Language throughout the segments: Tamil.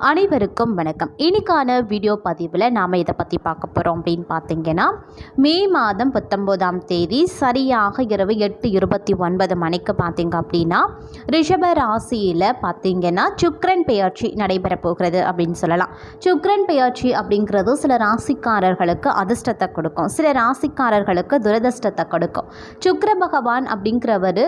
அனைவருக்கும் வணக்கம். இன்னைக்கான வீடியோ பதிவில் நாம் இதை பற்றி பார்க்க போகிறோம் அப்படின்னு பார்த்தீங்கன்னா மே மாதம் பத்தொம்போதாம் தேதி சரியாக இரவு எட்டு இருபத்தி ஒன்பது மணிக்கு பார்த்தீங்க அப்படின்னா ரிஷப ராசியில் பார்த்தீங்கன்னா சுக்ரன் பெயர்ச்சி நடைபெற போகிறது அப்படின்னு சொல்லலாம். சுக்ரன் பெயர்ச்சி அப்படிங்கிறது சில ராசிக்காரர்களுக்கு அதிர்ஷ்டத்தை கொடுக்கும். சில ராசிக்காரர்களுக்கு துரதிர்ஷ்டத்தை கொடுக்கும். சுக்ர பகவான் அப்படிங்கிறவர்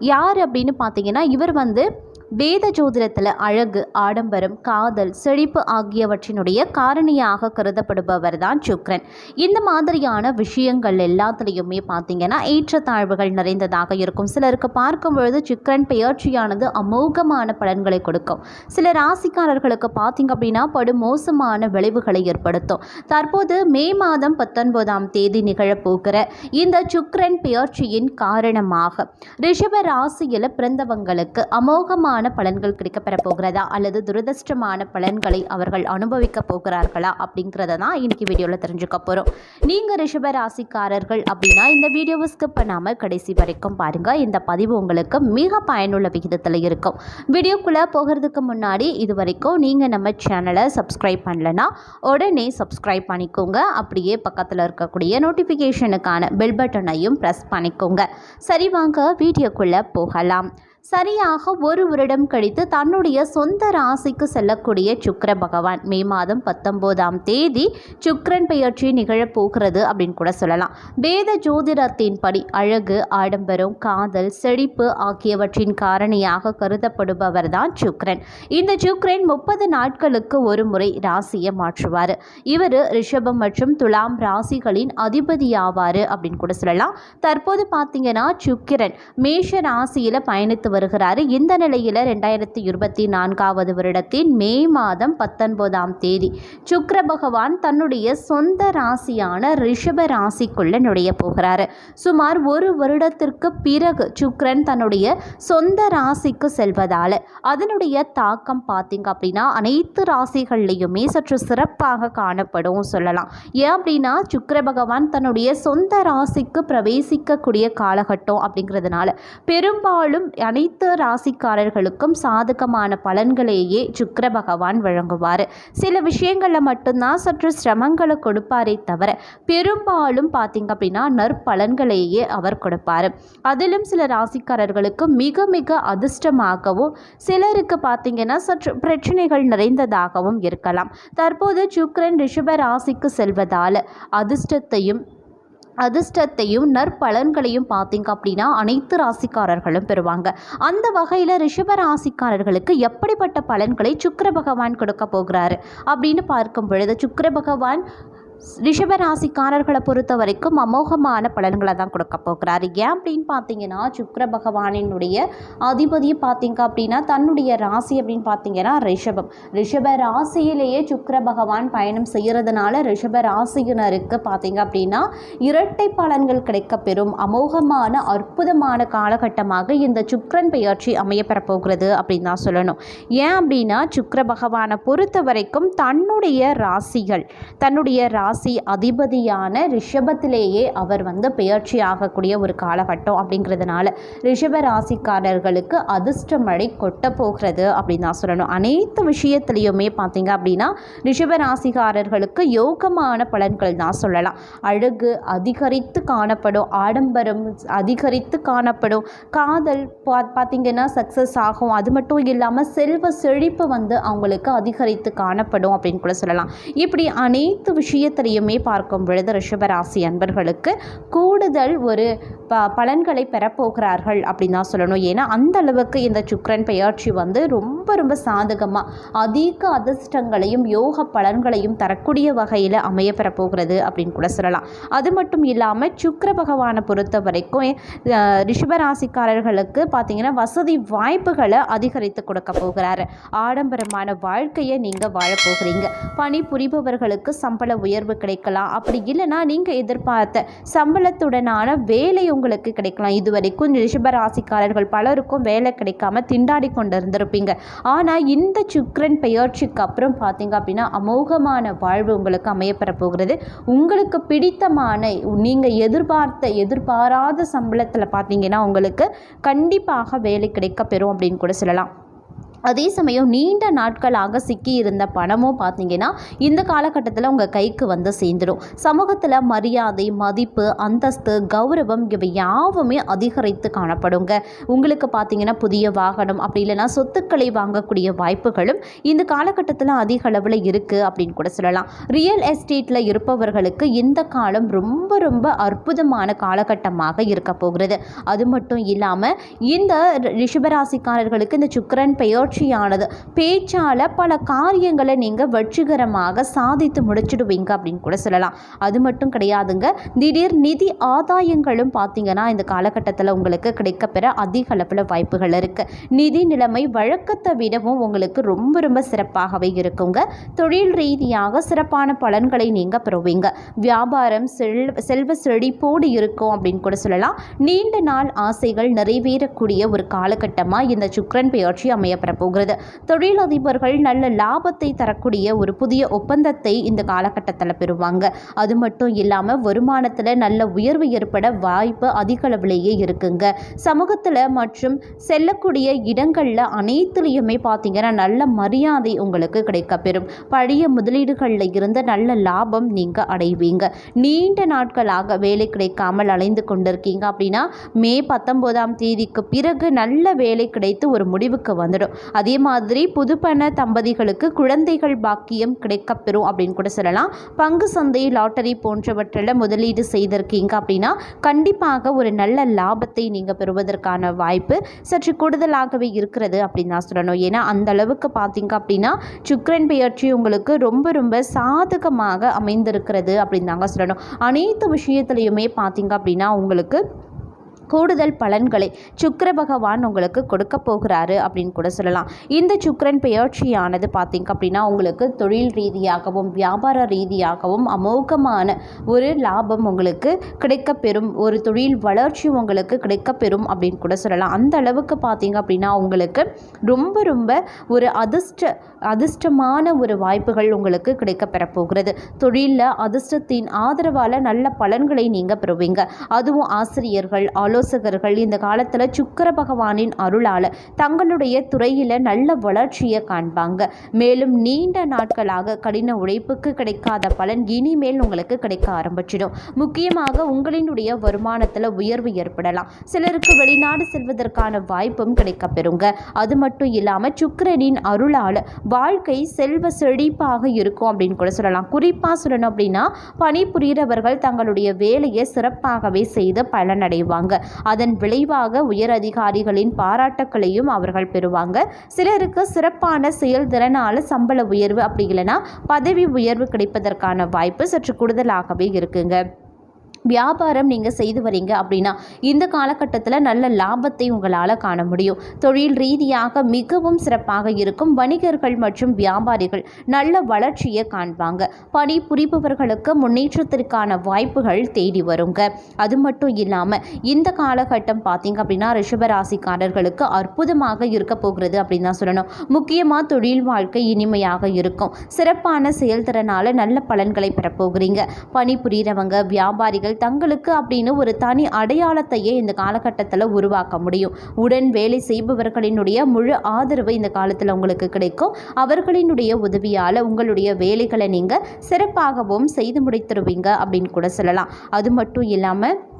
யார் அப்படின்னு பார்த்தீங்கன்னா இவர் வந்து வேத ஜோதிடத்தில் அழகு ஆடம்பரம் காதல் செழிப்பு ஆகியவற்றினுடைய காரணியாக கருதப்படுபவர் தான் சுக்ரன். இந்த மாதிரியான விஷயங்கள் எல்லாத்துலேயுமே பார்த்தீங்கன்னா ஏற்றத்தாழ்வுகள் நிறைந்ததாக இருக்கும். சிலருக்கு பார்க்கும் பொழுது சுக்ரன் பெயர்ச்சியானது அமோகமான பலன்களை கொடுக்கும். சில ராசிக்காரர்களுக்கு பார்த்தீங்க அப்படின்னா படு மோசமான விளைவுகளை ஏற்படுத்தும். தற்போது மே மாதம் பத்தொன்பதாம் தேதி நிகழப்போகிற இந்த சுக்ரன் பெயர்ச்சியின் காரணமாக ரிஷப ராசியில் பிறந்தவங்களுக்கு அமோகமான பலன்கள் கிடைக்கப்பெற போகிறதா அல்லது துரதிருஷ்டமான பலன்களை அவர்கள் அனுபவிக்க போகிறார்களா அப்படிங்கிறத தான் இன்னைக்கு வீடியோவில் தெரிஞ்சுக்க போகிறோம் நீங்கள் ரிஷப ராசிக்காரர்கள் அப்படின்னா இந்த வீடியோவை ஸ்கிப் பண்ணாமல் கடைசி வரைக்கும் பாருங்கள் இந்த பதிவு உங்களுக்கு மிக பயனுள்ள விகிதத்தில் இருக்கும். வீடியோக்குள்ளே போகிறதுக்கு முன்னாடி இது வரைக்கும் நீங்கள் நம்ம சேனலை சப்ஸ்கிரைப் பண்ணலனா உடனே சப்ஸ்கிரைப் பண்ணிக்கோங்க. அப்படியே பக்கத்தில் இருக்கக்கூடிய நோட்டிஃபிகேஷனுக்கான பெல் பட்டனையும் ப்ரெஸ் பண்ணிக்கோங்க. சரி வாங்க வீடியோக்குள்ளே போகலாம். சரியாக ஒரு வருடம் கழித்து தன்னுடைய சொந்த ராசிக்கு செல்லக்கூடிய சுக்கர பகவான். மே மாதம் பத்தொம்போதாம் தேதி சுக்கிரன் பெயர்ச்சி நிகழப்போகிறது அப்படின்னு கூட சொல்லலாம். வேத ஜோதிடத்தின்படி அழகு ஆடம்பரம் காதல் செழிப்பு ஆகியவற்றின் காரணியாக கருதப்படுபவர் தான் சுக்கரன். இந்த சுக்கரன் முப்பது நாட்களுக்கு ஒரு முறை ராசியை மாற்றுவார். இவர் ரிஷபம் மற்றும் துலாம் ராசிகளின் அதிபதியாவார் அப்படின்னு கூட சொல்லலாம். தற்போது பார்த்தீங்கன்னா சுக்கிரன் மேஷ ராசியில் பயணித்து வருகிறார். இந்த நிலையில் ரெண்டாயிரத்தி இருபத்தி நான்காவது வருடத்தின் மே மாதம் பத்தொன்பதாம் தேதி சுக்கர பகவான் தன்னுடைய சொந்த ராசியான ரிஷப ராசிக்குள்ள நுழைய போகிறார். சுமார் ஒரு வருடத்திற்கு பிறகு சுக்கரன் தன்னுடைய சொந்த ராசிக்கு செல்வதால் அதனுடைய தாக்கம் பார்த்தீங்க அப்படின்னா அனைத்து ராசிகள்லையுமே சற்று சிறப்பாக காணப்படும் சொல்லலாம். ஏன் அப்படின்னா சுக்கர பகவான் தன்னுடைய சொந்த ராசிக்கு பிரவேசிக்கக்கூடிய காலகட்டம் அப்படிங்கிறதுனால பெரும்பாலும் அனை அனைத்து ராசிக்காரர்களுக்கும் சாதகமான பலன்களையே சுக்கர பகவான் வழங்குவார். சில விஷயங்களில் மட்டும்தான் சற்று சிரமங்களை கொடுப்பாரே தவிர பெரும்பாலும் பார்த்தீங்க அப்படின்னா நற்பலன்களையே அவர் கொடுப்பார். அதிலும் சில ராசிக்காரர்களுக்கு மிக மிக அதிர்ஷ்டமாகவும் சிலருக்கு பார்த்தீங்கன்னா சற்று பிரச்சனைகள் நிறைந்ததாகவும் இருக்கலாம். தற்போது சுக்கரன் ரிஷப ராசிக்கு செல்வதால் அதிர்ஷ்டத்தையும் அதிர்ஷ்டத்தையும் நற்பலன்களையும் பார்த்தீங்க அப்படின்னா அனைத்து ராசிக்காரர்களும் பெறுவாங்க. அந்த வகையில் ரிஷப ராசிக்காரர்களுக்கு எப்படிப்பட்ட பலன்களை சுக்கர பகவான் கொடுக்க போகிறாரு? அப்படின்னு பார்க்கும் பொழுது சுக்கர பகவான் ரிஷபராசிக்காரர்களை பொறுத்த வரைக்கும் அமோகமான பலன்களை தான் கொடுக்க போகிறாரு. ஏன் அப்படின்னு பார்த்தீங்கன்னா சுக்கர பகவானினுடைய அதிபதி பார்த்தீங்க அப்படின்னா தன்னுடைய ராசி அப்படின்னு பார்த்தீங்கன்னா ரிஷபம். ரிஷப ராசியிலேயே சுக்கர பகவான் பயணம் செய்கிறதுனால ரிஷப ராசியினருக்கு பார்த்தீங்க அப்படின்னா இரட்டை பலன்கள் கிடைக்கப்பெறும். அமோகமான அற்புதமான காலகட்டமாக இந்த சுக்கரன் பெயர்ச்சி அமையப்பெற போகிறது அப்படின்னு தான் சொல்லணும். ஏன் அப்படின்னா சுக்கர பகவானை பொறுத்த வரைக்கும் தன்னுடைய ராசிகள் தன்னுடைய ராசி அதிபதியான ரிஷபத்திலேயே அவர் வந்து பெயர்ச்சி ஆகக்கூடிய ஒரு காலகட்டம் அப்படிங்கிறதுனால ரிஷப ராசிக்காரர்களுக்கு அதிர்ஷ்ட மழை கொட்ட போகிறது அப்படின்னு தான் சொல்லணும். அனைத்து விஷயத்துலையுமே பார்த்தீங்க அப்படின்னா ரிஷப ராசிக்காரர்களுக்கு யோகமான பலன்கள் தான் சொல்லலாம். அழகு அதிகரித்து காணப்படும் ஆடம்பரம் அதிகரித்து காணப்படும் காதல் பா பார்த்தீங்கன்னா சக்ஸஸ் ஆகும். அது மட்டும் இல்லாமல் செல்வ செழிப்பு வந்து அவங்களுக்கு அதிகரித்து காணப்படும் அப்படின்னு கூட சொல்லலாம். இப்படி அனைத்து விஷயத்திலையுமே பார்க்கும் பொழுது ரிஷபராசி அன்பர்களுக்கு கூடுதல் ஒரு ப பலன்களை பெறப்போகிறார்கள் அப்படின்னு தான் சொல்லணும். ஏன்னா அந்த அளவுக்கு இந்த சுக்ரன் பெயர்ச்சி வந்து ரொம்ப ரொம்ப சாதகமாக அதிக அதிர்ஷ்டங்களையும் யோக பலன்களையும் தரக்கூடிய வகையில் அமைய பெறப்போகிறது அப்படின்னு கூட சொல்லலாம். அது மட்டும் இல்லாமல் சுக்கர பகவானை பொறுத்த வரைக்கும் ரிஷபராசிக்காரர்களுக்கு பார்த்தீங்கன்னா வசதி வாய்ப்புகளை அதிகரித்து கொடுக்க போகிறாரு. ஆடம்பரமான வாழ்க்கையை நீங்கள் வாழப் போகிறீங்க. பணி புரிபவர்களுக்கு சம்பள உயர்வு கிடைக்கலாம். அப்படி இல்லைன்னா நீங்கள் எதிர்பார்த்த சம்பளத்துடனான வேலை உங்களுக்கு கிடைக்கலாம். இது வரைக்கும் ரிஷபராசிக்காரர்கள் பலருக்கும் வேலை கிடைக்காம திண்டாடி கொண்டு இருந்திருப்பீங்க ஆனால் இந்த சுக்ரன் பெயர்ச்சிக்கு அப்புறம் பார்த்தீங்க அப்படின்னா அமோகமான வாழ்வு உங்களுக்கு அமையப்பெற போகிறது. உங்களுக்கு பிடித்தமான நீங்கள் எதிர்பார்த்த எதிர்பாராத சம்பளத்தில் பார்த்தீங்கன்னா உங்களுக்கு கண்டிப்பாக வேலை கிடைக்க பெறும் அப்படின்னு கூட சொல்லலாம். அதே சமயம் நீண்ட நாட்களாக சிக்கியிருந்த பணமும் பார்த்தீங்கன்னா இந்த காலகட்டத்தில் உங்கள் கைக்கு வந்து சேர்ந்துடும். சமூகத்தில் மரியாதை மதிப்பு அந்தஸ்து கௌரவம் இவை யாவுமே அதிகரித்து காணப்படுங்க. உங்களுக்கு பார்த்தீங்கன்னா புதிய வாகனம் அப்படி இல்லைன்னா சொத்துக்களை வாங்கக்கூடிய வாய்ப்புகளும் இந்த காலகட்டத்தில் அதிக அளவில் இருக்குது அப்படின்னு கூட சொல்லலாம். ரியல் எஸ்டேட்டில் இருப்பவர்களுக்கு இந்த காலம் ரொம்ப ரொம்ப அற்புதமான காலகட்டமாக இருக்க போகிறது. அது மட்டும் இல்லாமல் இந்த ரிஷபராசிக்காரர்களுக்கு இந்த சுக்கிரன் பெயர்ச்சியானது பேச்சால் பல காரியங்களை நீங்கள் வெற்றிகரமாக சாதித்து முடிச்சிடுவீங்க அப்படின்னு கூட சொல்லலாம். அது மட்டும் கிடையாதுங்க. திடீர் நிதி ஆதாயங்களும் பார்த்தீங்கன்னா இந்த காலகட்டத்தில் உங்களுக்கு கிடைக்கப்பெற அதிக அளவில் வாய்ப்புகள் இருக்குது நிதி நிலைமை வழக்கத்தை விடவும் உங்களுக்கு ரொம்ப ரொம்ப சிறப்பாகவே இருக்குங்க. தொழில் ரீதியாக சிறப்பான பலன்களை நீங்கள் பெறுவீங்க. வியாபாரம் செல் செல்வ செழிப்போடு இருக்கும் அப்படின்னு கூட சொல்லலாம். நீண்ட நாள் ஆசைகள் நிறைவேறக்கூடிய ஒரு காலகட்டமாக இந்த சுக்கிரன் பெயர்ச்சி அமையப்பெறப்போ போகிறது. தொழிலதிபர்கள் நல்ல லாபத்தை தரக்கூடிய ஒரு புதிய ஒப்பந்தத்தை இந்த காலகட்டத்தில் பெறுவாங்க. அது மட்டும் இல்லாமல் வருமானத்தில் நல்ல உயர்வு ஏற்பட வாய்ப்பு அதிகளவிலேயே இருக்குங்க. சமூகத்தில் மற்றும் செல்லக்கூடிய இடங்களில் அனைத்துலேயுமே பார்த்தீங்கன்னா நல்ல மரியாதை உங்களுக்கு கிடைக்கப்பெறும். பழைய முதலீடுகளில் இருந்து நல்ல லாபம் நீங்கள் அடைவீங்க. நீண்ட நாட்களாக வேலை கிடைக்காமல் அலைந்து கொண்டிருக்கீங்க அப்படின்னா மே பத்தொம்போதாம் தேதிக்கு பிறகு நல்ல வேலை கிடைத்து ஒரு முடிவுக்கு வந்துடும். அதே மாதிரி புதுப்பண தம்பதிகளுக்கு குழந்தைகள் பாக்கியம் கிடைக்கப்பெறும் அப்படின்னு கூட சொல்லலாம். பங்கு சந்தை லாட்டரி போன்றவற்றில் முதலீடு செய்திருக்கீங்க அப்படின்னா கண்டிப்பாக ஒரு நல்ல லாபத்தை நீங்கள் பெறுவதற்கான வாய்ப்பு சற்று கூடுதலாகவே இருக்கிறது அப்படின்னு தான் சொல்லணும். ஏன்னா அந்த அளவுக்கு பார்த்தீங்க அப்படின்னா சுக்ரன் பெயர்ச்சி உங்களுக்கு ரொம்ப ரொம்ப சாதகமாக அமைந்திருக்கிறது அப்படின்னு தாங்க சொல்லணும். அனைத்து விஷயத்துலையுமே பார்த்தீங்க அப்படின்னா உங்களுக்கு கூடுதல் பலன்களை சுக்கர பகவான் உங்களுக்கு கொடுக்க போகிறாரு அப்படின்னு கூட சொல்லலாம். இந்த சுக்கரன் பெயர்ச்சியானது பார்த்தீங்க அப்படின்னா உங்களுக்கு தொழில் ரீதியாகவும் வியாபார ரீதியாகவும் அமோகமான ஒரு லாபம் உங்களுக்கு கிடைக்கப்பெறும் ஒரு தொழில் வளர்ச்சி உங்களுக்கு கிடைக்கப்பெறும் அப்படின்னு கூட சொல்லலாம். அந்த அளவுக்கு பார்த்தீங்க அப்படின்னா உங்களுக்கு ரொம்ப ரொம்ப ஒரு அதிர்ஷ்ட அதிர்ஷ்டமான ஒரு வாய்ப்புகள் உங்களுக்கு கிடைக்கப்பெற போகிறது தொழிலில் அதிர்ஷ்டத்தின் ஆதரவால் நல்ல பலன்களை நீங்கள் பெறுவீங்க. அதுவும் ஆசிரியர்கள் யோசகர்கள் இந்த காலத்தில் சுக்கர பகவானின் அருளால் தங்களுடைய துறையில் நல்ல வளர்ச்சியை காண்பாங்க. மேலும் நீண்ட நாட்களாக கடின உழைப்புக்கு கிடைக்காத பலன் இனிமேல் உங்களுக்கு கிடைக்க ஆரம்பிச்சிடும். முக்கியமாக உங்களினுடைய வருமானத்தில் உயர்வு ஏற்படலாம். சிலருக்கு வெளிநாடு செல்வதற்கான வாய்ப்பும் கிடைக்கப்பெறுங்க. அது மட்டும் இல்லாமல் சுக்கரனின் அருளால் வாழ்க்கை செல்வ செழிப்பாக இருக்கும் அப்படின்னு கூட சொல்லலாம். குறிப்பாக சொல்லணும் அப்படின்னா பணிபுரிகிறவர்கள் தங்களுடைய வேலையை சிறப்பாகவே செய்து பலனடைவாங்க. அதன் விளைவாக உயர் அதிகாரிகளின் பாராட்டுக்களையும் அவர்கள் பெறுவாங்க. சிலருக்கு சிறப்பான செயல்திறனால சம்பள உயர்வு அப்படி இல்லைன்னா பதவி உயர்வு கிடைப்பதற்கான வாய்ப்பு சற்று கூடுதலாகவே இருக்குங்க. வியாபாரம் நீங்கள் செய்து வரீங்க அப்படின்னா இந்த காலகட்டத்தில் நல்ல லாபத்தை உங்களால் காண முடியும். தொழில் ரீதியாக மிகவும் சிறப்பாக இருக்கும். வணிகர்கள் மற்றும் வியாபாரிகள் நல்ல வளர்ச்சியை காண்பாங்க. பணி புரிபவர்களுக்கு முன்னேற்றத்திற்கான வாய்ப்புகள் தேடி வருங்க. அது மட்டும் இல்லாமல் இந்த காலகட்டம் பார்த்தீங்க அப்படின்னா ரிஷபராசிக்காரர்களுக்கு அற்புதமாக இருக்க போகிறது அப்படின்னு தான் சொல்லணும். முக்கியமாக தொழில் வாழ்க்கை இனிமையாக இருக்கும். சிறப்பான செயல்திறனால் நல்ல பலன்களை பெறப்போகிறீங்க பணி புரிகிறவங்க வியாபாரிகள் தங்களுக்கு அப்படின்னு ஒரு தனி அடையாளத்தையே இந்த காலகட்டத்தில் உருவாக்க முடியும். உடன் வேலை செய்பவர்களினுடைய முழு ஆதரவு இந்த காலத்தில் உங்களுக்கு கிடைக்கும். அவர்களினுடைய உதவியால் உங்களுடைய வேலைகளை நீங்கள் சிறப்பாகவும் செய்து முடித்துருவீங்க அப்படின்னு கூட சொல்லலாம். அது மட்டும் இல்லாமல்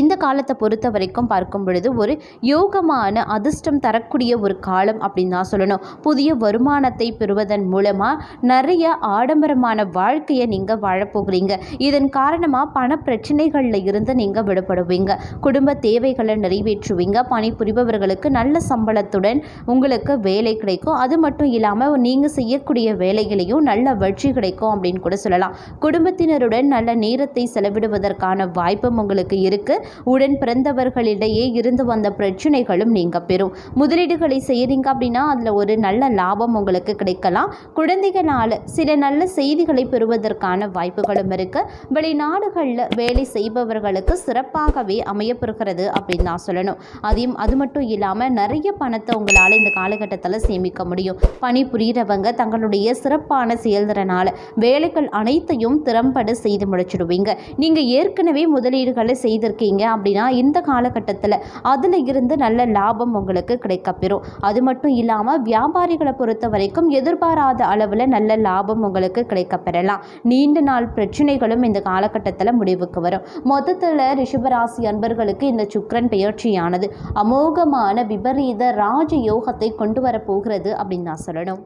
இந்த காலத்தை பொறுத்த வரைக்கும் பார்க்கும் பொழுது ஒரு யோகமான அதிர்ஷ்டம் தரக்கூடிய ஒரு காலம் அப்படின்னு தான் சொல்லணும். புதிய வருமானத்தை பெறுவதன் மூலமாக நிறைய ஆடம்பரமான வாழ்க்கையை நீங்கள் வாழப்போகிறீங்க. இதன் காரணமாக பண பிரச்சனைகளில் இருந்து நீங்கள் விடுபடுவீங்க. குடும்ப தேவைகளை நிறைவேற்றுவீங்க. பணிபுரிபவர்களுக்கு நல்ல சம்பளத்துடன் உங்களுக்கு வேலை கிடைக்கும். அது மட்டும் இல்லாமல் நீங்கள் செய்யக்கூடிய வேலைகளையும் நல்ல வெற்றி கிடைக்கும் அப்படின்னு கூட சொல்லலாம். குடும்பத்தினருடன் நல்ல நேரத்தை செலவிடுவதற்கான வாய்ப்பும் உங்களுக்கு இருக்குது உடன் பிறந்தவர்களிடையே இருந்து வந்த பிரச்சனைகளும் நீங்க பெறும். முதலீடுகளை செய்கிறீங்க அப்படின்னா அதில் ஒரு நல்ல லாபம் உங்களுக்கு கிடைக்கலாம். குழந்தைகளால் சில நல்ல செய்திகளை பெறுவதற்கான வாய்ப்புகளும் இருக்கு. வெளிநாடுகளில் வேலை செய்பவர்களுக்கு சிறப்பாகவே அமையப்பெறுகிறது அப்படின்னு தான் சொல்லணும். அதையும் அது மட்டும் இல்லாமல் நிறைய பணத்தை உங்களால் இந்த காலகட்டத்தில் சேமிக்க முடியும். பணி புரிகிறவங்க தங்களுடைய சிறப்பான செயல்திறனால் வேலைகள் அனைத்தையும் திறம்பட செய்து முடிச்சிடுவீங்க. நீங்கள் ஏற்கனவே முதலீடுகளை செய்திருக்கீங்க. செய்கிறீங்க அப்படின்னா இந்த காலகட்டத்தில் அதில் இருந்து நல்ல லாபம் உங்களுக்கு கிடைக்கப்பெறும். அது மட்டும் இல்லாமல் வியாபாரிகளை பொறுத்த வரைக்கும் எதிர்பாராத அளவில் நல்ல லாபம் உங்களுக்கு கிடைக்கப்பெறலாம். நீண்ட நாள் பிரச்சனைகளும் இந்த காலகட்டத்தில் முடிவுக்கு வரும். மொத்தத்தில் ரிஷபராசி அன்பர்களுக்கு இந்த சுக்கரன் பெயர்ச்சியானது. அமோகமான விபரீத ராஜ யோகத்தை கொண்டு வரப்போகிறது அப்படின்னு நான் சொல்லணும்.